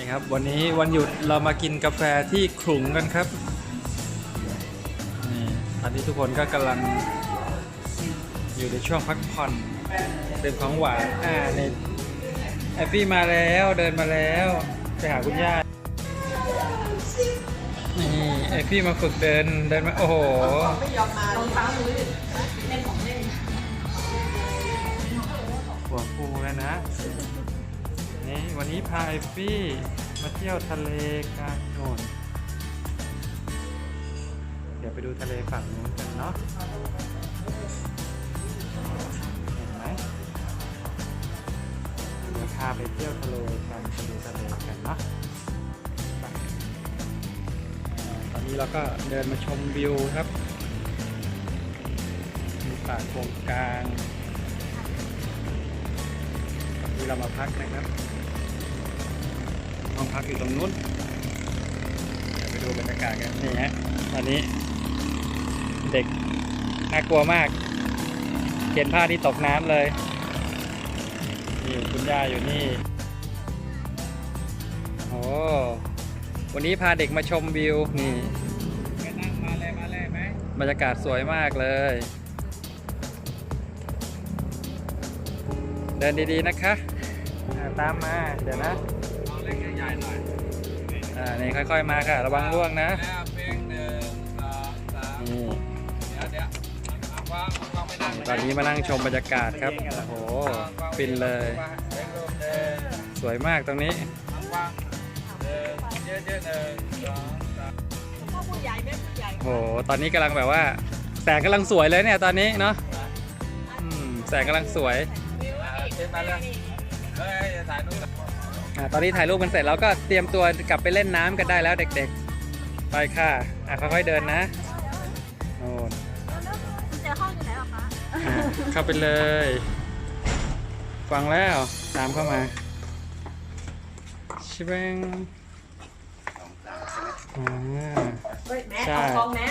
นี่ครับ วันนี้วันหยุดเรามากินกาแฟที่ขลุงกันครับนี่ตอนนี้ทุกคนก็กำลังอยู่ในช่วงพักผ่อนดื่มของหวานอ่าในแอปปี้มาแล้วเดินมาแล้ว ไปหาคุณย่านี่แอปปี้มาฝึกเดินเดินมา โอ้โห ไม่ยอมมารองเท้ามือ นี้พาไอฟี่มาเที่ยวทะเลกลางโนนเดี๋ยวไปดูทะเลฝั่งนู้นกันเนาะเห็นไหมเดี๋ยวพาไปเที่ยวทะเลกันไปดูทะเลกันเนาะตอนนี้เราก็เดินมาชมวิวครับมีป่าโกงกลางที่เรามาพักนะครับ ห้องพักอยู่ตรงนู้นเดี๋ยวไปดูบรรยากาศกันนี่ฮะตอนนี้ เด็กน่ากลัวมากเห็นผ้าที่ตกน้ำเลยนี่คุณย่าอยู่นี่โอ้วันนี้พาเด็กมาชมวิวนี่นั่งมาเลยมาเลยไหมบรรยากาศสวยมากเลย เดินดีๆนะคะ ตามมา เดี๋ยวนะ ล็กใหญ่หน่อยอ่านี่ค่อยๆมาค่ะ ระวังร่วงนะแล้วเพลงหนึ่งสองสามนี่เดี๋ยวเดี๋ยวเอาวางวางไม่นั่งตอนนี้มานั่งชมบรรยากาศครับโอ้โหฟินเลย เพลงรูปหนึ่ง สวยมากตรงนี้วางหนึ่งเยอะๆหนึ่งสองสามพ่อผู้ใหญ่แม่ผู้ใหญ่โหตอนนี้กำลังแบบว่าแสงกำลังสวยเลยเนี่ยตอนนี้เนาะอืมแสงกำลังสวยอ่าเช็ดมาเลยเฮ้ยอย่าถ่ายนู่นอ่าตอนนี้ถ่ายรูปกันเสร็จแล้วก็เตรียมตัวกลับไปเล่นน้ำกันได้แล้วเด็กๆ ไปค่ะอะค่อยๆเดินนะโน่นเจอห้องอยู่ไหนหรอคะอะเข้าไปเลยฟังแล้วตามเข้ามาชิบงอ่า เฮ้ยแม่ใช่เอาฟองแม่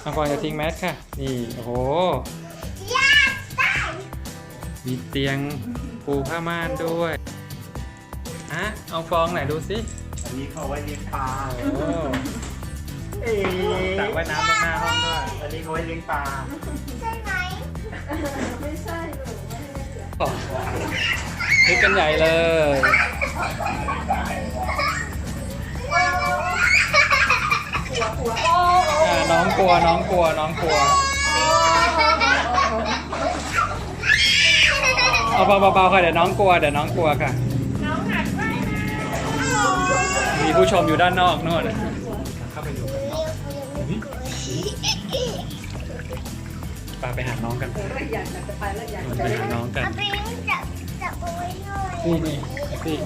เอาก่อนจะทิ้งแมสค่ะ นี่ โอ้โหมีเตียงปูผ้าม่านด้วย อะเอาฟองไหนดูสิอันนี้เขาไว้เลี้ยงปลาโอ้เอ๊ะสระว่ายน้ำตรงหน้าห้องด้วยอันนี้เขาไว้เลี้ยงปลานึกกันใหญ่เลยอ่าน้องกลัวน้องกลัวน้องกลัวเอาเบาๆค่ะเดี๋ยวน้องกลัวเดี๋ยวน้องกลัวค่ะ มีผู้ชมอยู่ด้านนอกนู่นเข้าไปดูกันปาไปหาน้องกันอยากจะไปแล้วอยากไปหาน้องกันปิงจับจับเอาไว้หน่อยนี่นี่นี่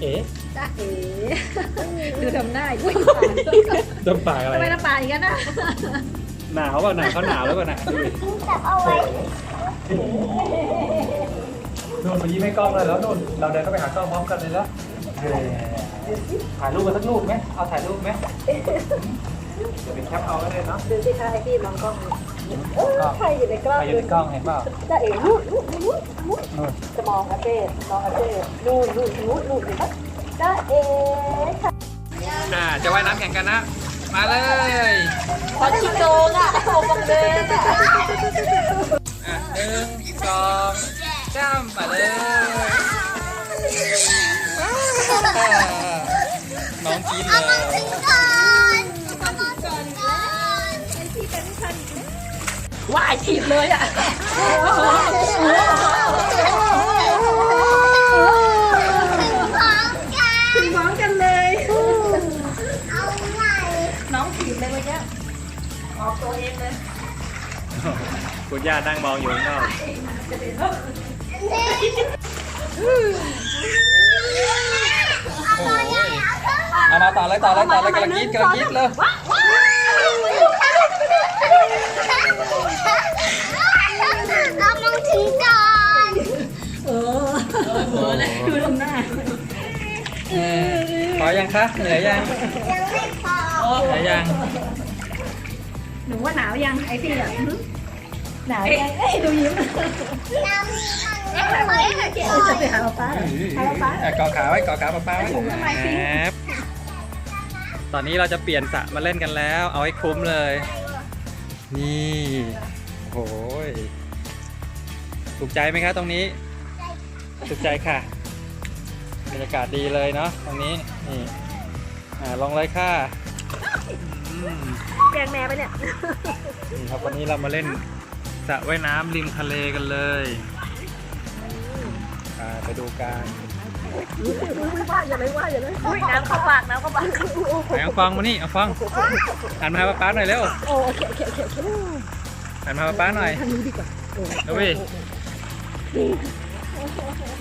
เอ๊ะจ้าเอ๋ดูทำหน้าอุ้ยดมปากอะไรทำไมน้ำปลาอีกนะหนาวป่ะหนาวเขาหนาวแล้วป่ะน่ะดูดิปิงจับเอาไว้โดนมายิ้มให้กล้องเลยแล้วโดนเราเดินเข้าไปหากล้องพร้อมกันเลยแล้ว ถ่ายรูปกันสักรูปไหมเอาถ่ายรูปไหมเดี๋ยวไปแคปเอาก็ได้เนาะดูสิคะไอ้พี่มองกล้องเออใครอยู่ในกล้องใครอยู่ในกล้องเห็นเปล่าจ้าเอ๋นู่นนู่นนู่นนู่นนู่นจะมองอาเต้มองอาเต้นู่นนู่นนู่นนู่นเห็นปะจ้าเอ๋ค่ะอ่าจะว่ายน้ำแข่งกันนะ มาเลยพอชิโกงอะโกงเดินอะอะ น้องกินเลยก่อนเอามาถึงก่อนว่ายถีบเลยอะ ถึงพร้อมกันถึงพร้อมกันเลย เอาใหม่น้องถีบเลยเมื่อกี้ออกตัวเองเลย คุณย่านั่งมองอยู่ข้างนอกโอ้ยเอามาต่อเลยต่อเลยต่อเลยกำลังกินกำลังกินเลยเอามองถึงก่อนเออเออเลยดูทำหน้าเออพอยังคะเหนื่อยยังยังไม่พอเหนื่อยยังหนูว่าหนาวยังไอ้พี่อะหนาวยังเอ้ยดูยิ้มเรามีทาง จะไปหาป้าหาป้าอะเกาะขาไว้เกาะขาป้าป้าไว้ครับตอนนี้เราจะเปลี่ยนสระมาเล่นกันแล้ว เอาให้คุ้มเลย นี่โอ้ยถูกใจไหมครับตรงนี้ถูกใจค่ะบรรยากาศดีเลยเนาะตรงนี้นี่อ่าลองเลยค่ะอืมแกงแม่ไปเนี่ยนี่ครับวันนี้เรามาเล่นสระว่ายน้ำริมทะเลกันเลย อ่าไปดูกันว่าอย่าเลยว่าอย่าเลยอุ้ยน้ำเข้าปากน้ำเข้าปากไปเอาฟองมานี่เอาฟองหันมาหาป๊าป๊าหน่อยเร็วโอเคโอเคโอเคโอเคหันมาหาป๊าป๊าหน่อยทางนี้ดีกว่าเอาวิ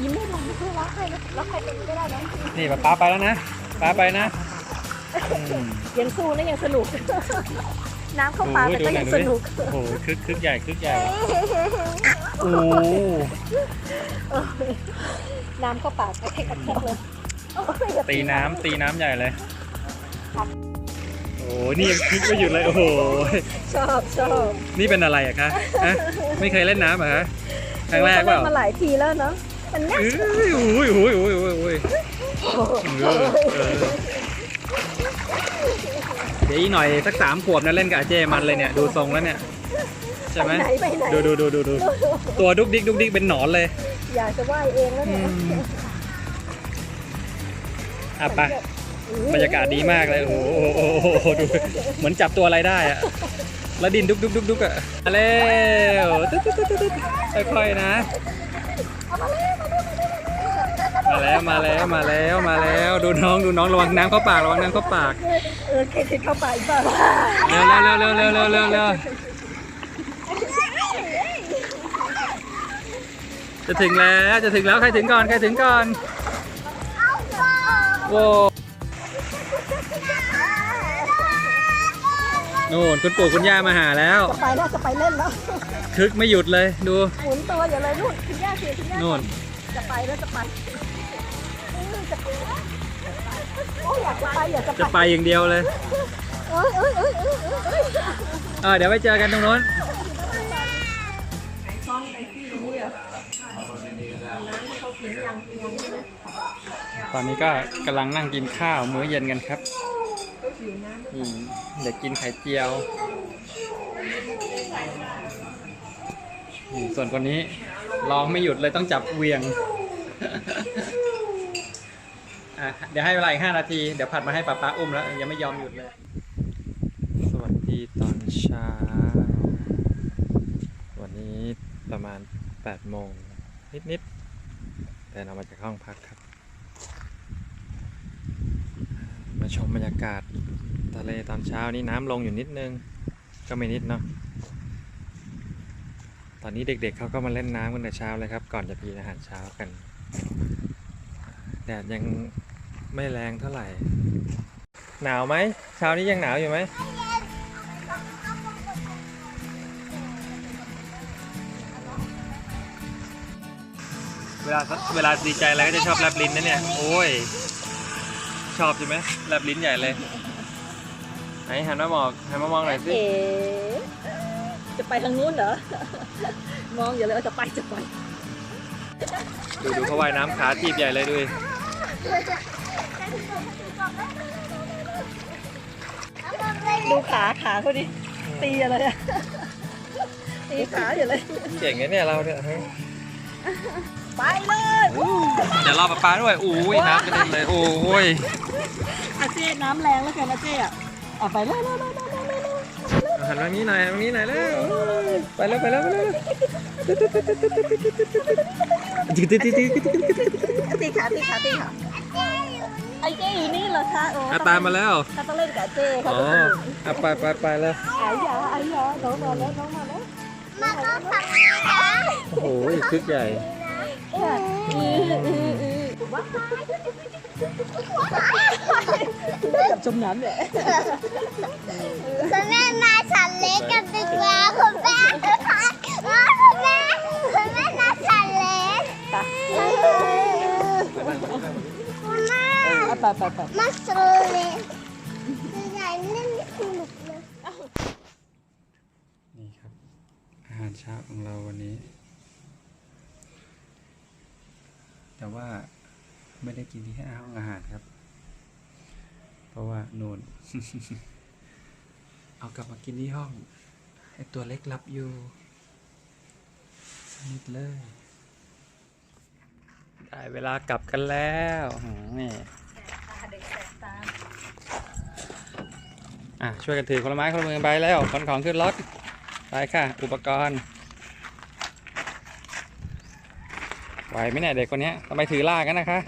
ยิ้มไม่ลงไม่รักใครนะรักใครเป็นก็ได้นะนี่ป๊าป๊าไปแล้วนะป๊าไปนะอืมยังสู้นะยังสนุก น้ำเข้าโอ้ปากยแต่ดูก็หน่ยัอยงดูสดินุกโอ้โหคึกคึกใหญ่คึกใหญ่โอ้โหน้ำเข้าปากกระแทกกระแทกเลยโอ้ยอย่าตีน้ำตีน้ำใหญ่เลยโอ้โหนี่ยังคึกไม่หยุดเลยโอ้โหชอบชอบนี่เป็นอะไรอะคะฮะไม่เคยเล่นน้ำเหรอคะครั้งแรกเปล่ามาหลายทีแล้วเนาะมันง่ายเอ้ยโอ้ยโอ้ยโอ้ยโอ้ย ดี๋ยวอีกหน่อยสักสามขวบนะเล่นกับอาเจมันเลยเนี่ยดูทรงแล้วเนี่ยใช่ไหมไหนไปไหน ดูดูดูดูดูตัวดุกดิกดุกดิกเป็นหนอนเลย อยากจะว่ายเองแล้วอืเนี่ยมอะไปบรรยากาศดีมากเลยโอ้โหโอ้โหโอ้โหดูเหมือนจับตัวอะไรได้อะแล้วดินดุกดุกดุกดุกอะมาเร็วตึ๊ดตึ๊ดตึ๊ดตึ๊ดค่อยๆนะมา มาแล้วมาแล้วมาแล้วมาแล้วดูน้องดูน้องระวังน้ำเข้าปากระวังน้ำเข้าปากเออเคทิดเข้าปากอีกเปล่าเร็วเร็วเร็วเร็วเร็วเร็วเร็วจะถึงแล้วจะถึงแล้วใครถึงก่อนใครถึงก่อนโว้นู่นคุณปู่คุณย่ามาหาแล้วจะไปแล้วจะไปเล่นแล้วคึกไม่หยุดเลยดูหมุนตัวอย่าเลยนู่นคุณย่าเสียคุณย่านู่นจะไปแล้วจะไป โอ้ยอยากจะไปอยากจะจะไปไปอย่างเดียวเลยเอ้ยเอ้ยเอ้ยเอ้ยเอ้ยเออเดี๋ยวไปเจอกันตรงนู้นตอนนี้ก็กำลังนั่งกินข้าวมื้อเย็นกันครับนี่เด็กกินไข่เจียวส่วนคนนี้ร้องไม่หยุดเลยต้องจับเวียง อะเดี๋ยวให้เวลาอีกห้านาที เดี๋ยวผัดมาให้ป้าป้าอุ้มแล้ว ยังไม่ยอมหยุดเลย สวัสดีตอนเช้า วันนี้ประมาณ8โมงนิดๆแต่เรามาจากห้องพักครับ มาชมบรรยากาศทะเลตอนเช้านี้น้ำลงอยู่นิดนึง ก็ไม่นิดเนาะ ตอนนี้เด็กๆเขาก็มาเล่นน้ำกันแต่เช้าเลยครับ ก่อนจะกินอาหารเช้ากัน แดดยัง ไม่แรงเท่าไหร่ หนาวไหมเช้านี้ยังหนาวอยู่ไหมเวลาเวลาดีใจอะไรก็จะชอบแลบลิ้นนะเนี่ย โอ้ย ชอบใช่ไหมแลบลิ้นใหญ่เลย ไหนหันมามองหันมามองหน่อยสิ เอ๋จะไปทางนู้นเหรอ มองอย่าเลยว่าจะไปจะไป ดูดูเขาว่ายน้ำขาทีบใหญ่เลยดู ดิดูขาขาเขาดิตีอะไรอะตีขาอย่าเลยเก่งไงเนี่ยเราเนี่ยฮะไปเลยเดี๋ยวรอปลาปลาด้วยอุ้ยน้ำกระเด็นเลยโอ้ยอาเจ๊น้ำแรงแล้วกันอาเจ๊อะอะไปเลยเลยเลยเลยเลยเลยหันมานี้หน่อยหันมานี้หน่อยแล้วไปแล้วไปแล้วไปแล้วตีขาตีขาตีขา ไอ้เจ๊อยู่นี่เหรอคะโอ้อะตามมาแล้วเขาต้องเล่นกับเจ๊เขาอ๋อต้องอะไปไปไปแล้วไอ้ยาไอ้ยาน้องมาแล้วน้องมาแล้วมาต้องทำอะไรโอ้โหคึกใหญ่เอออืออืออือกับจมน้ำแหละคุณแม่มาสันเล็กกันดีกว่าคุณแม่ ไปไปไปมาสันเล็กใหญ่เล่นสนุกเลยนี่ครับ อาหารเช้าของเราวันนี้ แต่ว่าไม่ได้กินที่ห้องอาหารครับ เพราะว่าโนนเอากลับมากินที่ห้องไอตัวเล็กรับอยู่สนิทเลยได้เวลากลับกันแล้วนี่ ตาเด็กแสบตา อะช่วยกันถือคนละไม้คนละมือไปแล้วขนของขึ้นรถไปค่ะ อุปกรณ์ไหวไหมเนี่ยเด็กคนเนี้ยทำไมถือลากกันนะคะ